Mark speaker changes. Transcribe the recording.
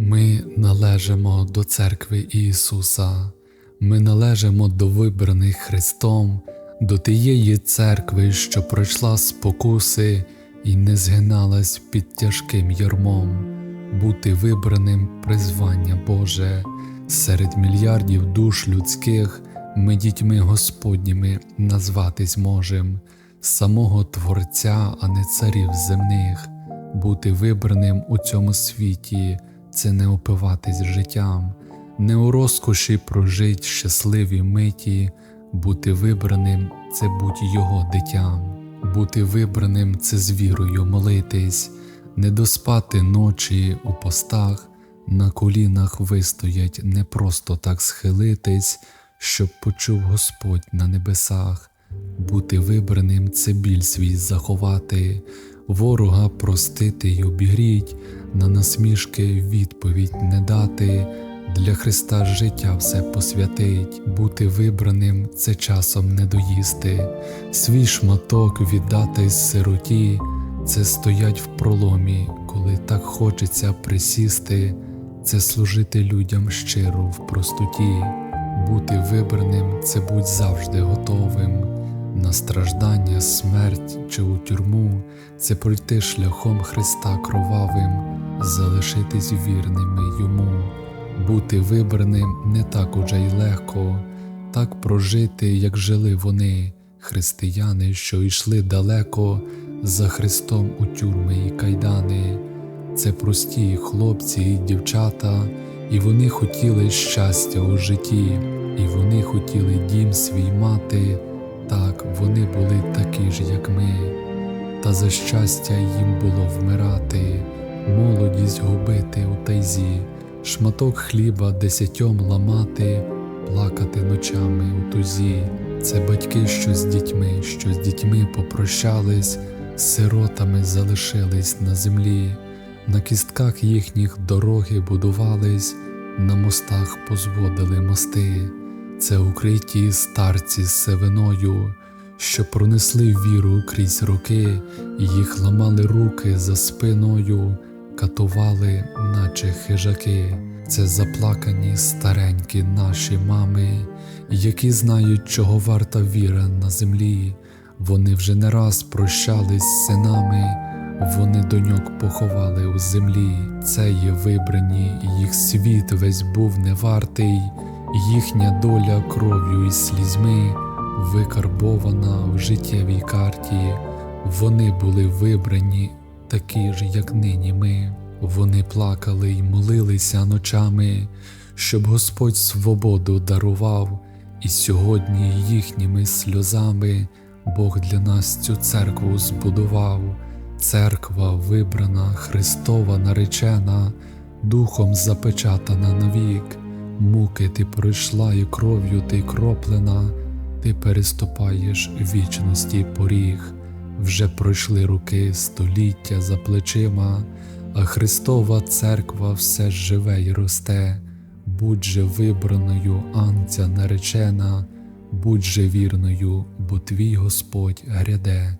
Speaker 1: Ми належимо до церкви Ісуса, ми належимо до вибраних Христом, до тієї церкви, що пройшла спокуси і не згиналась під тяжким ярмом, бути вибраним призвання Боже. Серед мільярдів душ людських ми дітьми Господніми назватись можем, самого Творця, а не царів земних. Бути вибраним у цьому світі це не опиватись життям, не у розкоші прожить щасливі миті, бути вибраним це бути його дитям, бути вибраним це з вірою молитись, не доспати ночі у постах, на колінах вистоять, не просто так схилитись, щоб почув Господь на небесах. Бути вибраним це біль свій заховати, ворога простити й обігріть, на насмішки відповідь не дати, для Христа життя все посвятить, бути вибраним це часом не доїсти, свій шматок віддати сироті, це стоять в проломі, коли так хочеться присісти, це служити людям щиро в простоті, бути вибраним це будь завжди готовим. На страждання, смерть чи у тюрму, це пройти шляхом Христа кровавим, залишитись вірними йому, бути вибраним не так уже й легко, так прожити, як жили вони, християни, що йшли далеко за Христом у тюрми і кайдани. Це прості хлопці і дівчата, і вони хотіли щастя у житті, і вони хотіли дім свій мати. Так, вони були такі ж, як ми, та за щастя їм було вмирати, молодість губити у тайзі, шматок хліба десятьом ламати, плакати ночами у тузі. Це батьки, що з дітьми, що з дітьми попрощались, сиротами залишились на землі, на кістках їхніх дороги будувались, на мостах позводили мости. Це укриті старці з севиною, що пронесли віру крізь роки, їх ламали руки за спиною, катували, наче хижаки, це заплакані старенькі наші мами, які знають, чого варта віра на землі. Вони вже не раз прощались з синами, вони доньок поховали у землі. Це є вибрані, їх світ весь був невартий їхня доля кров'ю і слізьми викарбована в життєвій карті, вони були вибрані, такі ж, як нині ми. Вони плакали й молилися ночами, щоб Господь свободу дарував, і сьогодні їхніми сльозами Бог для нас цю церкву збудував. Церква вибрана, Христова наречена, Духом запечатана навік. Муки ти пройшла і кров'ю ти кроплена, ти переступаєш вічності поріг, вже пройшли роки століття за плечима, а Христова церква все живе й росте, будь же вибраною, анця наречена, будь же вірною, бо твій Господь гряде.